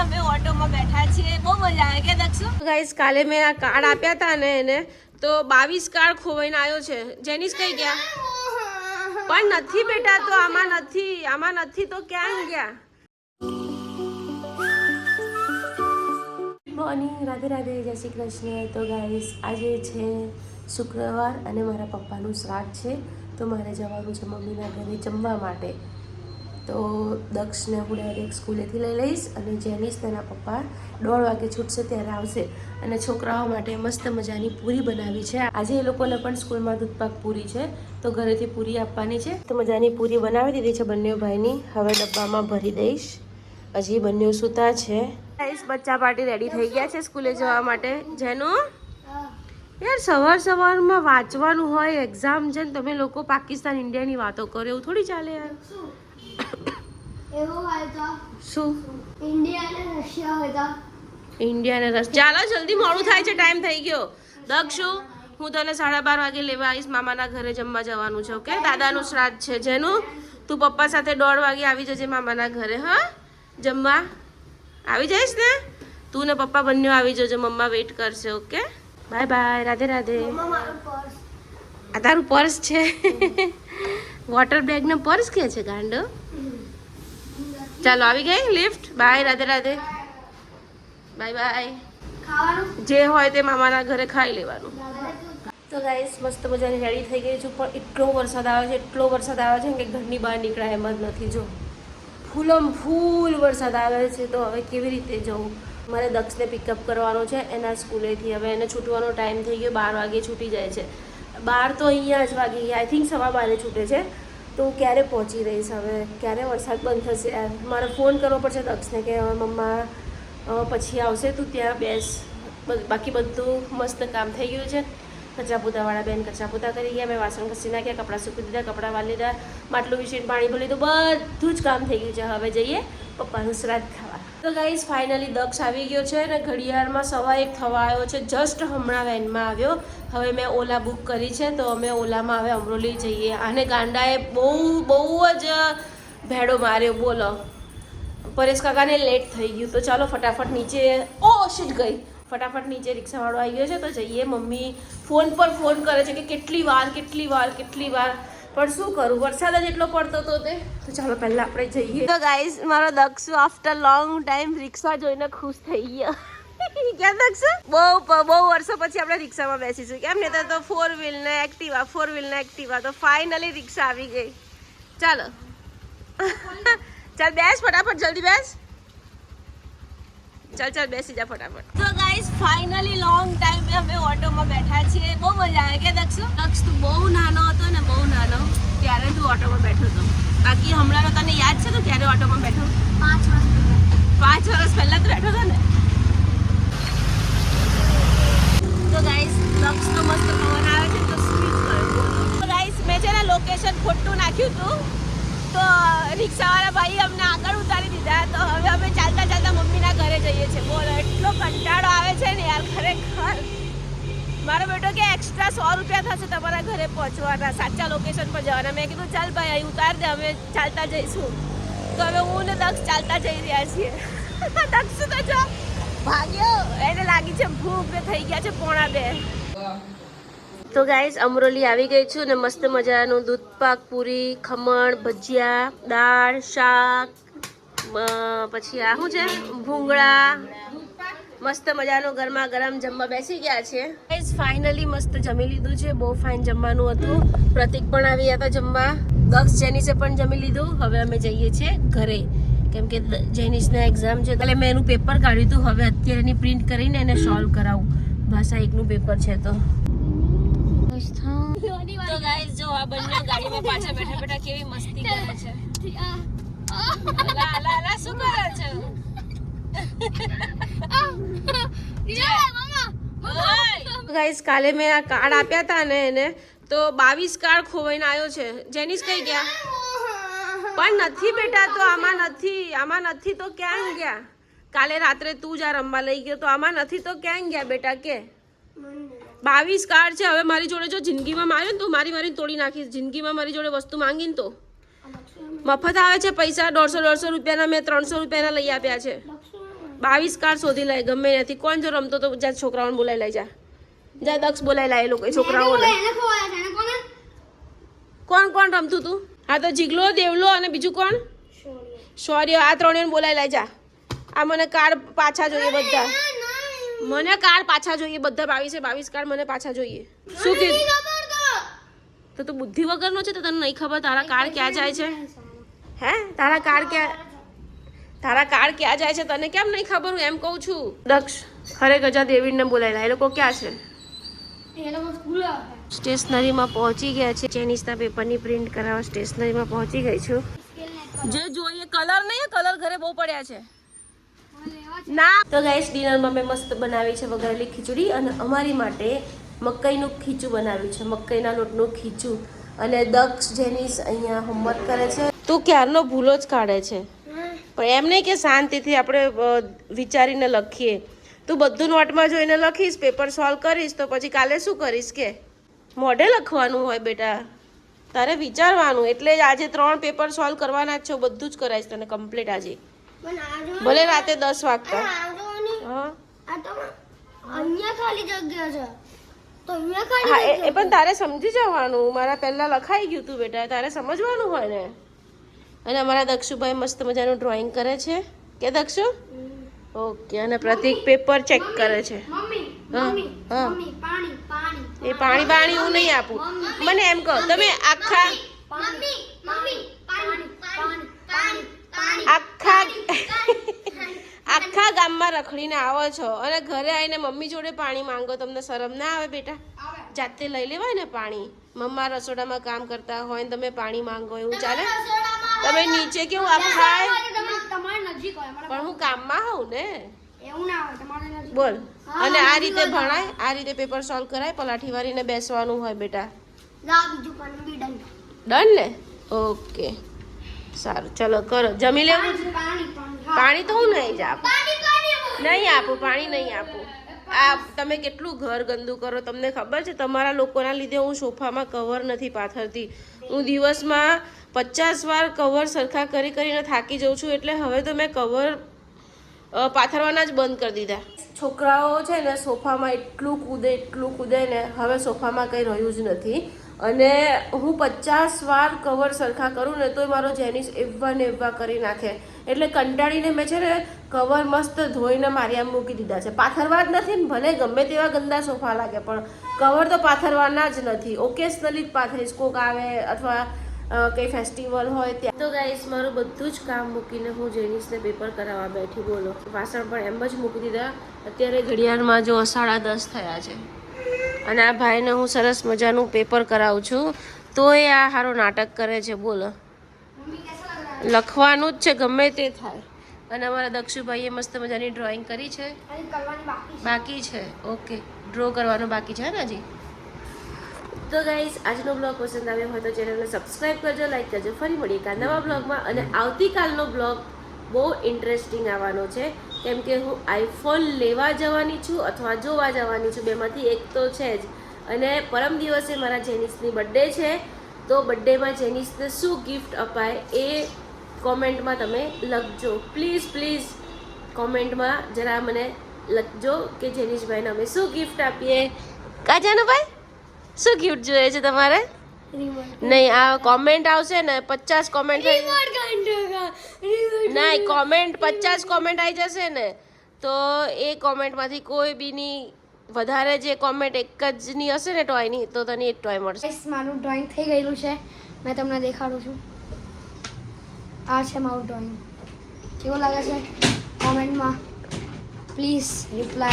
અમે ઓટોમાં બેઠા છીએ. બહુ મજા આવે કે દક્ષુ? ગાઈસ કાલે મેં આ કાર્ડ આપ્યા હતા ને એને તો બાવીસ કાર્ડ ખોવાઈને આવ્યો છે. જેનીસ કઈ ગયા? પણ નથી બેટા તો આમાં નથી આમાં નથી તો ક્યાં ગયા? મોર્નિંગ રાધે રાધે જય શ્રી કૃષ્ણ. તો ગાઈસ આજે છે શુક્રવાર અને મારા પપ્પાનું શ્રાદ્ધ છે તો મારે જવાનું છે મમ્મીના ઘરે જમવા માટે. તો દક્ષને હું ડાયરેક્ટ સ્કૂલેથી લઈ લઈશ અને જેનીશ તેના પપ્પા દોઢ વાગે છૂટશે ત્યારે આવશે. અને છોકરાઓ માટે મસ્ત મજાની પૂરી બનાવી છે. આજે એ લોકોને પણ સ્કૂલમાં દૂધપાક પૂરી છે. તો ઘરેથી પૂરી આપવાની છે. તો મજાની પૂરી બનાવી દીધી છે બંને ભાઈની. હવે ડબ્બામાં ભરી દઈશ. હજી બંને સૂતા છે. બચ્ચા પાર્ટી રેડી થઈ ગયા છે સ્કૂલે જવા માટે. જેનું? યાર, સવાર સવારમાં વાંચવાનું હોય એક્ઝામ છે તમે લોકો પાકિસ્તાન, ઇન્ડિયાની વાતો કરો, એવું થોડી ચાલે યાર? એવું હોય તો શું? ઇન્ડિયા અને રશિયા હોય તો ઇન્ડિયા ને રસ. ચાલો જલ્દી મોડું થાય છે ટાઈમ થઈ ગયો. દક્ષુ હું તને સાડા બાર વાગે લેવા આવીશ. મામાના ઘરે જમવા જવાનું છે ઓકે? દાદાનું શ્રાદ્ધ છે. જેનું તું પપ્પા સાથે દોઢ વાગે આવી જજે મામાના ઘરે હા? જમવા. આવી જઈશ ને? તું ને પપ્પા બંને આવી જજો. મમ્મા વેઇટ કરશે okay? Bye bye. Radhe Radhe. આ તારું પર્સ છે. વોટર બેગ ને પર્સ કે છે ગાંડો? ચાલો આવી ગઈ lift bye Radhe Radhe. Bye bye જે હોય તે મામાના ઘરે ખાઈ લેવાનું. તો ગાઈસ મસ્ત મજાની રેડી થઈ ગઈ છું પણ એટલો વરસાદ આવે છે એટલો વરસાદ આવે છે કે ઘરની બહાર નીકળાય એમ જ નથી જો. ફૂલમ ફૂલ વરસાદ આવે છે તો હવે કેવી રીતે જવું? મારે દક્ષને પિકઅપ કરવાનો છે એના સ્કૂલેથી. હવે એને છૂટવાનો ટાઈમ થઈ ગયો બાર વાગે છૂટી જાય છે. બાર તો અહીંયા જ વાગી ગયા. આઈ થિંક સવા બારે છૂટે છે. તો હું ક્યારે પહોંચી રહીશ હવે? ક્યારે વરસાદ બંધ થશે? મારે ફોન કરવો પડશે દક્ષને કે, હવે મમ્મા પછી આવશે તું ત્યાં બેસ. બાકી બધું મસ્ત કામ થઈ ગયું છે. કચરા પોતાવાળા બેન કચરા કરી ગયા. મેં વાસણ ઘસી નાખ્યા, કપડાં સૂકી દીધા, કપડાં વાળી લીધા માટલું વિશે પાણી ભરી લીધું બધું જ કામ થઈ ગયું છે. હવે જઈએ પપ્પાનું શ્રાદ્ધ ખાવા. તો ગાઈઝ ફાઇનલી દક્ષ આવી ગયો છે અને ઘડિયાળમાં સવા એક થવા આવ્યો છે. જસ્ટ હમણાં વેનમાં આવ્યો. હવે મેં ઓલા બુક કરી છે, તો અમે ઓલામાં હવે અમરોલી જઈએ. અને ગાંડાએ બહુ બહુ જ ભેડો માર્યો. બોલો. પરેશ કાકાને લેટ થઈ ગયું. તો ચાલો ફટાફટ નીચે ઓ શીટ ગઈ. ફટાફટ નીચે રિક્ષાવાળો આવી ગયો છે, તો જઈએ. મમ્મી ફોન પર ફોન કરે છે કે કેટલી વાર કેટલી વાર કેટલી વાર પણ શું કરું? વરસાદ જ એટલો પડતો હતો તે. તો ચાલો પહેલા આપણે જઈએ. તો ગાઈસ મારો દક્ષુ આફ્ટર લોંગ ટાઈમ રિક્ષા જોઈને ખુશ થઈ ગયો. કેમ દક્ષુ? બહુ બહુ વર્ષો પછી આપણે રિક્ષામાં બેસીશું. કેમ ને? તો ફોર વ્હીલ ને એક્ટિવા ફોર વ્હીલ ને એક્ટિવા તો ફાઇનલી રિક્ષા આવી ગઈ. ચાલો. ચાલ બેસ ફટાફટ, જલ્દી બેસ. ચાલ ચાલ, બેસી જા ફટાફટ. ફાઇનલી લોંગ ટાઈમ અમે ઓટોમાં બેઠા છીએ. બહુ મજા આવે કે દક્ષ? દક્ષ તું બહુ નાનો હતો ને બહુ નાનો. ત્યારે તું ઓટોમાં બેઠો હતો. બાકી હમણાં તને યાદ છે તો ક્યારે ઓટોમાં બેઠો? પાંચ વર્ષ પાંચ વર્ષ પહેલાં તો બેઠો હતો ને? તો ગાઈસ દક્ષ તો મસ્ત પવન આવે છે તો સ્વીચ ગાઈસ મેં છે ને લોકેશન ખોટું નાખ્યું હતું તો રિક્ષાવાળા ભાઈ અમને આગળ ઉતારી દીધા તો હવે અમે ચાલતા ચાલતા મમ્મીના ઘરે જઈએ છીએ બોલો એટલો કંટાળો આવે છે ને યાર ખરેખર મારો બેટો કે એક્સ્ટ્રા સો રૂપિયા થશે તમારા ઘરે પહોંચવાના. સાચા લોકેશન પર જવાના. મેં કીધું, ચાલ ભાઈ, અહીં ઉતાર દે, અમે ચાલતા જઈશું. તો હવે હું ને દક્ષ ચાલતા જઈ રહ્યા છીએ. દક્ષ, તો જો. ભાગ્યો. એને લાગી છે ભૂખ ને થઈ ગયા છે પોણા બે. તો ગાઈસ અમરોલી આવી ગઈ છું ને મસ્ત મજાનું દૂધપાક પૂરી, ખમણ, ભજીયા, દાળ, શાક પછી આ શું છે? ભૂંગળા. મસ્ત મજાનું ગરમા ગરમ જમવા બેસી ગયા છે. ગાઈસ ફાઇનલી મસ્ત જમી લીધું છે. બહુ ફાઇન જમવાનું હતું. પ્રતિક પણ આવી હતા જમવા. દક્ષ જેનીસે પણ જમી લીધું. હવે અમે જઈએ છીએ ઘરે. કેમ કે જેનિસના એક્ઝામ છે. એટલે મેં એનું પેપર કાઢ્યું હતું. હવે અત્યારે એની પ્રિન્ટ કરીને એને સોલ્વ કરાવું. ભાષા એકનું પેપર છે તો. તો ગાઈસ જો આ બંને ગાડીમાં પાછા બેઠા બેઠા કેવી મસ્તી છે. શું કરે છે? ગાઈસ કાલે મેં આ કાર્ડ આપ્યા હતા ને એને તો બાવીસ કાર્ડ ખોવાઈને આવ્યો છે. જેનીસ કઈ ગયા? પણ નથી બેટા તો આમાં નથી આમાં નથી તો ક્યાં ગયા? કાલે રાત્રે તું જ આ રમવા લઈ ગયો તો આમાં નથી તો ક્યાં ગયા બેટા કે? બાવીસ કાર્ડ છે હવે મારી જોડે જો જિંદગીમાં માર્યો ને તો મારી મારી તોડી નાખીશ. જિંદગીમાં મારી જોડે વસ્તુ માંગીને તો. મફત આવે છે પૈસા દોઢસો દોઢસો રૂપિયાના મેં ત્રણસો રૂપિયાના લઈ આપ્યા છે. બાવીસ કાર શોધી લાય ગમે નથી કોણ જો રમતો તો જા છોકરાઓને બોલાવી લઈ જા જા દક્ષ બોલાવી લાય એ લોકો છોકરાઓને. કોણ કોણ રમતું તું? હા તો જીગલો દેવલો અને બીજું કોણ? શૌર્ય. આ ત્રણેયને બોલાવી લઈ જા. આ મને કાર પાછા જોઈએ બધા. મને કાર પાછા જોઈએ બધા બાવીસે બાવીસ કાર મને પાછા જોઈએ. શું કીધું તો તું બુદ્ધિ વગરનો છે તો તને નહીં ખબર તારા કાર ક્યાં જાય છે? હે? તારા કાર ક્યાં તારા કાર્ડ ક્યાં જાય છે તને કેમ નહીં ખબર હું એમ કહું છું? દક્ષ ખરે ગજા દેવીને બોલાયેલા. એ લોકો ક્યાં છે? એ લોકો સ્ટેશનરીમાં પહોંચી ગયા છે. ચેનીસના પેપરની પ્રિન્ટ કરાવવા સ્ટેશનરીમાં પહોંચી ગઈ છું. જે જોઈએ કલર નહીં કલર ઘરે બહુ પડ્યા છે. ના. તો ગાઈસ ડિનરમાં મેં મસ્ત બનાવી છે વઘારેલી ખીચડી અને અમારી માટે મકાઈનું ખીચું બનાવ્યું છે. મકાઈના લોટનું ખીચું. અને દક્ષ જેનીસ અહીંયા હોમવર્ક કરે છે. તું ક્યારનો ભૂલો જ કાઢે છે. પણ એમ નહીં કે શાંતિથી આપણે વિચારીને લખીએ. તું બધું નોટમાં જોઈને લખીશ પેપર સોલ્વ કરીશ તો પછી કાલે શું કરીશ કે? મોઢે લખવાનું હોય બેટા. તારે વિચારવાનું એટલે જ આજે ત્રણ પેપર સોલ્વ કરવાના જ છે બધું જ કરાવીશ તને કમ્પ્લીટ આજે. ભલે રાતે દસ વાગતા. હા? એ પણ તારે સમજી જવાનું. મારા પહેલા લખાઈ ગયું તું બેટા. તારે સમજવાનું હોય ને? અને અમારા દક્ષુભાઈ મસ્ત મજાનું ડ્રોઈંગ કરે છે. કે દક્ષુ? ઓકે અને પ્રતિક પેપર ચેક કરે છે. હા, હા. એ પાણી પાણી હું નહીં આપું. મને એમ કહો તમે આખા આખા આખા ગામમાં રખડીને આવો છો અને ઘરે આવીને મમ્મી જોડે પાણી માંગો તમને શરમ ના આવે બેટા? જાતે લઈ લેવાય ને પાણી. મમ્મા રસોડામાં કામ કરતા હોય ને તમે પાણી માંગો એવું ચાલે? તમે નીચે કેવું હોય અમારે પણ હું કામમાં હોઉં ને? બોલ. અને આ રીતે ભણાય આ રીતે પેપર સોલ્વ કરાય પલાઠી વાળીને બેસવાનું હોય બેટા. ડન. ને? ઓકે. સારું ચલો કરો. જમી લેવું? પાણી તો હું નહીં જ આપું. નહીં આપું પાણી નહીં આપું. આ તમે કેટલું ઘર ગંદુ કરો, તમને ખબર છે? તમારા લોકોના લીધે હું સોફામાં કવર નથી પાથરતી. હું દિવસમાં પચાસ વાર કવર સરખા કરી કરીને થાકી જાઉં છું, એટલે હવે તો મેં કવર પાથરવાના જ બંધ કરી દીધા. છોકરાઓ છે ને, સોફામાં એટલું કૂદે એટલું કૂદે ને, હવે સોફામાં કંઈ રહ્યું જ નથી. અને હું પચાસ વાર કવર સરખા કરું ને તોય મારો જેનિસ એવા ને એવા કરી નાખે. એટલે કંટાળીને મેં છે ને કવર મસ્ત ધોઈને મારી આમ મૂકી દીધા છે. પાથરવા જ નથી ને ભલે ગમે તેવા ગંદા સોફા લાગે, પણ કવર તો પાથરવાના જ નથી. ઓકેશનલી જ પાથરીશ, કોક આવે અથવા કંઈ ફેસ્ટિવલ હોય ત્યાં. તો ગાઈસ મારું બધું જ કામ મૂકીને હું જેનિસને પેપર કરાવવા બેઠી, બોલો. વાસણ પણ એમ જ મૂકી દીધા. અત્યારે ઘડિયાળમાં જો સાડા દસ થયા છે. અને આ ભાઈને હું સરસ મજાનું પેપર કરાવું છું. તો એ આ સારું નાટક કરે છે, બોલો. લખવાનું જ છે, ગમે તે થાય. અને અમારા દક્ષુભાઈએ મસ્ત મજાની ડ્રોઈંગ કરી છે. બાકી છે, ઓકે. ડ્રો કરવાનું બાકી છે ને હજી? તો ગાઈસ આજનો બ્લોગ પસંદ આવ્યો હોય તો ચેનલને સબસ્ક્રાઈબ કરજો લાઈક કરજો. ફરી મળીએ કાલ નવા બ્લોગમાં અને આવતીકાલનો બ્લોગ બહુ ઇન્ટરેસ્ટિંગ આવવાનો છે. કેમ કે હું આઈફોન લેવા જવાની છું અથવા જોવા જવાની છું, બેમાંથી એક તો છે જ. અને પરમ દિવસે મારા જેનિસની બર્થડે છે. તો બર્થડેમાં જેનિસને શું ગિફ્ટ અપાય એ કોમેન્ટમાં તમે લખજો. પ્લીઝ પ્લીઝ કોમેન્ટમાં જરા મને લખજો કે જેનિશભાઈને અમે શું ગિફ્ટ આપીએ. કાજાનુભાઈ, શું ગિફ્ટ જોઈએ છે તમારે? નહીં આ કોમેન્ટ આવશે ને પચાસ કોમેન્ટ નહીં. કોમેન્ટ પચાસ કોમેન્ટ આવી જશે ને તો એ કોમેન્ટમાંથી કોઈ બીની વધારે જે કોમેન્ટ એક જ ની હશે ને ટોયની તો તને એક ટોય મળશે. મારું ડ્રોઈંગ થઈ ગયેલું છે. મેં તમને દેખાડું છું. આ છે મારું ડ્રોઈંગ કેવું લાગે છે? કોમેન્ટમાં પ્લીઝ રિપ્લાય